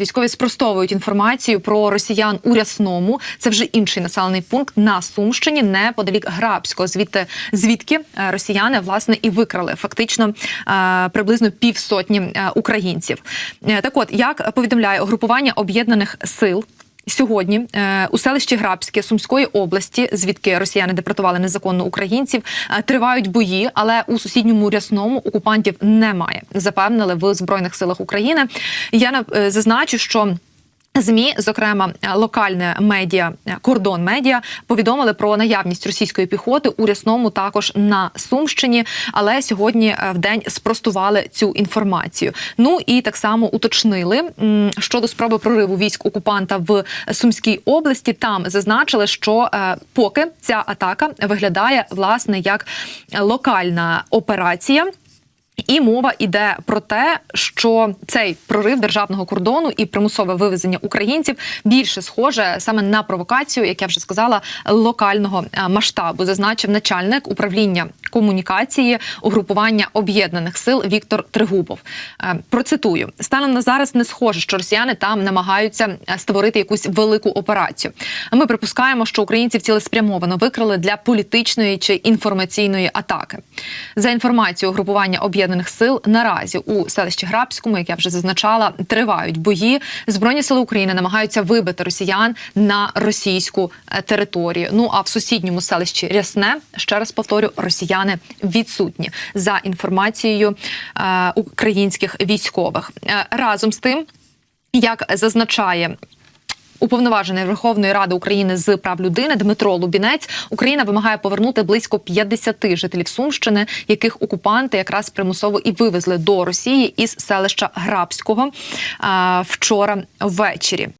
Військові спростовують інформацію про росіян у Рясному. Це вже інший населений пункт на Сумщині, неподалік Грабського. Звідти звідки е, росіяни власне і викрали фактично е, приблизно півсотні е, українців. Так, от як повідомляє угрупування об'єднаних сил. Сьогодні е, у селищі Грабське Сумської області, звідки росіяни депортували незаконно українців, е, тривають бої, але у сусідньому рясному окупантів немає. Запевнили в збройних силах України. Я е, зазначу, що. ЗМІ, зокрема локальне медіа, кордон медіа, повідомили про наявність російської піхоти у рясному також на Сумщині. Але сьогодні е, в день спростували цю інформацію. Ну і так само уточнили щодо спроби прориву військ окупанта в Сумській області. Там зазначили, що е, поки ця атака виглядає власне як локальна операція. І мова йде про те, що цей прорив державного кордону і примусове вивезення українців більше схоже саме на провокацію, як я вже сказала, локального е, масштабу, зазначив начальник управління комунікації угрупування об'єднаних сил Віктор Тригубов. Е, Процитую станом на зараз не схоже, що росіяни там намагаються е, створити якусь велику операцію. Ми припускаємо, що українців цілеспрямовано викрали для політичної чи інформаційної атаки. За інформацією угрупування об'єднаних сил наразі у селищі Грабському, як я вже зазначала, тривають бої. Збройні сили України намагаються вибити росіян на російську е, територію. Ну а в сусідньому селищі Рясне ще раз повторю, росіяни відсутні за інформацією е, українських військових. Е, разом з тим, як зазначає Уповноважений Верховної Ради України з прав людини Дмитро Лубінець Україна вимагає повернути близько 50 жителів Сумщини, яких окупанти якраз примусово і вивезли до Росії із селища Грабського а, вчора ввечері.